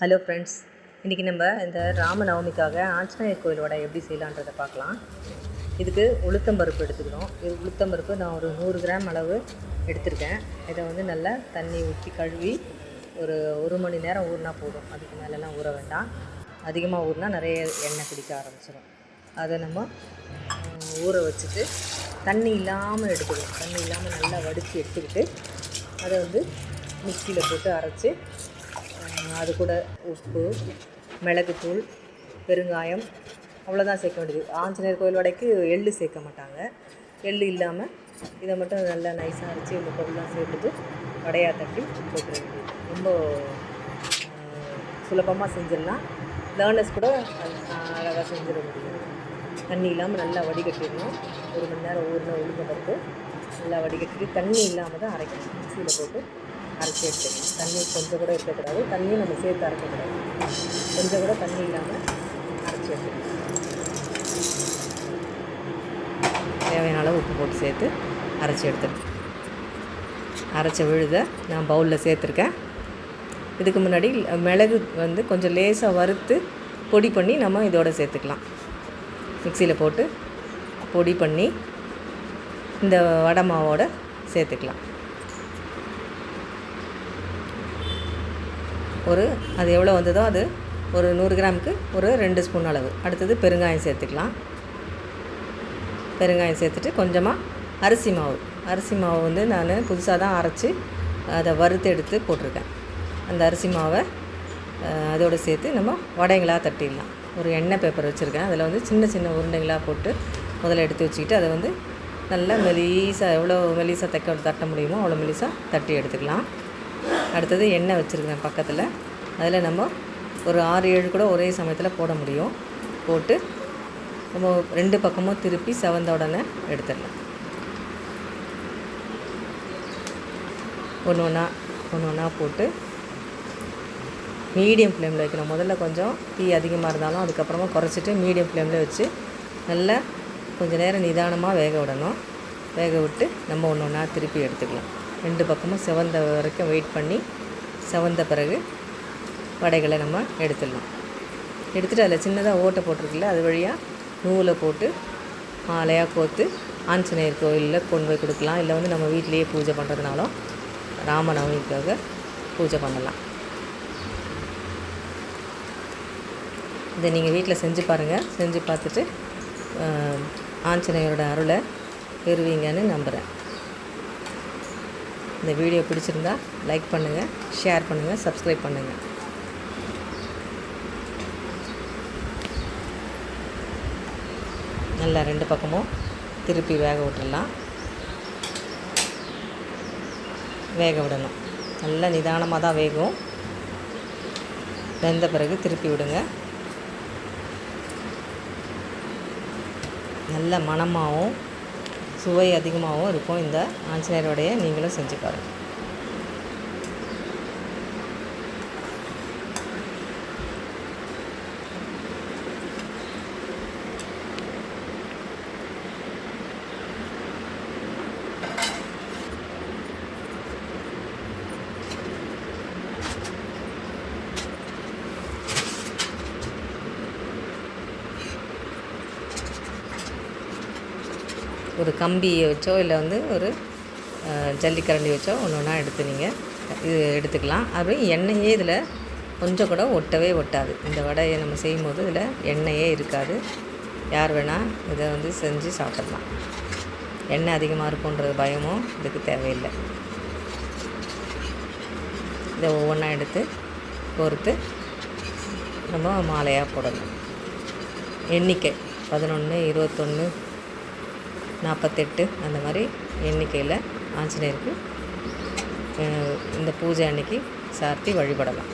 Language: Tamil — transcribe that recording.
ஹலோ ஃப்ரெண்ட்ஸ் இன்றைக்கி நம்ம இந்த ராமநவமிக்காக ஆஞ்சநேயர் கோயிலோட எப்படி செய்யலான்றதை பார்க்கலாம். இதுக்கு உளுத்தம்பருப்பு எடுத்துக்கணும் இது உளுத்தம்பருப்பு நான் ஒரு நூறு கிராம் அளவு எடுத்திருக்கேன். இதை வந்து நல்லா தண்ணி ஊற்றி கழுவி ஒரு ஒரு மணி நேரம் ஊறினா போதும். அதுக்கு மேலெலாம் ஊற வேண்டாம். அதிகமாக ஊறினா நிறைய எண்ணெய் குடிக்க ஆரம்பிச்சிடும் அதை நம்ம ஊற வச்சுட்டு தண்ணி இல்லாமல் எடுத்துக்கணும். தண்ணி இல்லாமல் நல்லா வடித்து எடுத்துக்கிட்டு அதை வந்து மிக்சியில் போட்டு அரைச்சி அது கூட உப்பு மிளகுத்தூள் பெருங்காயம் அவ்வளோதான் சேர்க்க வேண்டியது. ஆஞ்சநேயர் கோயில் வடைக்கு எள்ளு சேர்க்க மாட்டாங்க. எள்ளு இல்லாமல் இதை மட்டும் நல்லா நைஸாக அரைச்சி இந்த பொருள்லாம் சேர்த்துட்டு வடையாக தட்டி போட்டுற வேண்டியது ரொம்ப சுலபமாக செஞ்சிடலாம். லேர்னஸ் கூட அழகாக செஞ்சிட முடியும். தண்ணி இல்லாமல் நல்லா வடிகட்டிடணும். ஒரு மணி நேரம் ஊரில் உளுந்த பருப்பு நல்லா வடிகட்டிட்டு தண்ணி இல்லாமல் தான் அரைக்கணும். மிக்சியில் போட்டு அரைச்சி எடுத்துக்கணும். தண்ணி கொஞ்சம் கூட இருக்கக்கூடாது. தண்ணியும் நம்ம சேர்த்து அரைக்கக்கூடாது. கொஞ்சம் கூட தண்ணி இல்லாமல் அரைச்சி எடுத்துக்கணும். தேவையான அளவு உப்பு போட்டு சேர்த்து அரைச்சி எடுத்துக்கணும். அரைச்ச விழுதை நான் பவுலில் சேர்த்துருக்கேன். இதுக்கு முன்னாடி மிளகு வந்து கொஞ்சம் லேசாக வறுத்து பொடி பண்ணி நம்ம இதோட சேர்த்துக்கலாம். மிக்சியில் போட்டு பொடி பண்ணி இந்த வடை மாவோட சேர்த்துக்கலாம். ஒரு அது எவ்வளோ வந்ததோ அது ஒரு நூறு கிராமுக்கு ஒரு ரெண்டு ஸ்பூன் அளவு. அடுத்தது பெருங்காயம் சேர்த்துக்கலாம். பெருங்காயம் சேர்த்துட்டு கொஞ்சமாக அரிசி மாவு. அரிசி மாவு வந்து நான் புதுசாக தான் அரைச்சி அதை வறுத்து எடுத்து போட்டிருக்கேன். அந்த அரிசி மாவை அதோடு சேர்த்து நம்ம வடைங்களாக தட்டிடலாம். ஒரு எண்ணெய் பேப்பர் வச்சுருக்கேன். அதில் வந்து சின்ன சின்ன உருண்டைங்களாக போட்டு முதல்ல எடுத்து வச்சுக்கிட்டு அதை வந்து நல்லா மெலிசாக எவ்வளோ மெலிசாக தைக்க தட்ட முடியுமோ அவ்வளோ மெலிசாக தட்டி எடுத்துக்கலாம். அடுத்தது எண்ணெய் வச்சுருக்கேன் பக்கத்தில். அதில் நம்ம ஒரு ஆறு ஏழு கூட ஒரே சமயத்தில் போட முடியும். போட்டு நம்ம ரெண்டு பக்கமும் திருப்பி செவந்த உடனே எடுத்துடலாம். ஒன்று ஒன்றா ஒன்று ஒன்றா போட்டு மீடியம் ஃப்ளேமில் வைக்கணும். முதல்ல கொஞ்சம் தீ அதிகமாக இருந்தாலும் அதுக்கப்புறமா குறைச்சிட்டு மீடியம் ஃப்ளேமில் வச்சு நல்லா கொஞ்சம் நேரம் நிதானமாக வேக விடணும். வேக விட்டு நம்ம ஒன்று ஒன்றா திருப்பி எடுத்துக்கலாம். ரெண்டு பக்கமும் செவந்த வரைக்கும் வெயிட் பண்ணி செவந்த பிறகு வடைகளை நம்ம எடுத்துடலாம். எடுத்துகிட்டு அதில் சின்னதாக ஓட்டை போட்டிருக்குல்ல அது வழியாக நூலை போட்டு மாலையாக கோர்த்து ஆஞ்சநேயர் கோயிலில் கொண்டு போய் கொடுக்கலாம். இல்லை வந்து நம்ம வீட்டிலேயே பூஜை பண்ணுறதுனாலும் ராமநவமிக்காக பூஜை பண்ணலாம். இதை நீங்கள் வீட்டில் செஞ்சு பாருங்கள் செஞ்சு பார்த்துட்டு ஆஞ்சநேயரோட அருளை பெறுவீங்கன்னு நம்புகிறேன் இந்த வீடியோ பிடிச்சிருந்தா லைக் பண்ணுங்கள் ஷேர் பண்ணுங்கள் சப்ஸ்கிரைப் பண்ணுங்கள் நல்லா ரெண்டு பக்கமும் திருப்பி வேக விட்டுடலாம் வேக விடணும். நல்லா நிதானமாக தான் வேகும். வெந்த பிறகு திருப்பி விடுங்க. நல்ல மணமாகவும் சுவை அதிகமாகவும் இருக்கும். இந்த ஆஞ்சநேயருடைய நீங்களும் செஞ்சு பாருங்கள் ஒரு கம்பியை வச்சோ இல்லை வந்து ஒரு ஜல்லிக்கரண்டி வச்சோ ஒன்று ஒன்றா எடுத்து நீங்கள் இது எடுத்துக்கலாம். அப்படி எண்ணெயே இதில் கொஞ்சம் கூட ஒட்டவே ஒட்டாது. இந்த வடையை நம்ம செய்யும்போது இதில் எண்ணெயே இருக்காது. யார் வேணால் இதை வந்து செஞ்சு சாப்பிட்றலாம் எண்ணெய் அதிகமாக இருக்குன்ற பயமும் இதுக்கு தேவையில்லை. இதை ஒவ்வொன்றா எடுத்து பொறுத்து நம்ம மாலையாக போடணும். எண்ணிக்கை பதினொன்று இருபத்தொன்று நாற்பத்தெட்டு அந்த மாதிரி எண்ணிக்கையில் ஆஞ்சநேயருக்கு இந்த பூஜை அன்னைக்கு சார்த்தி வழிபடலாம்.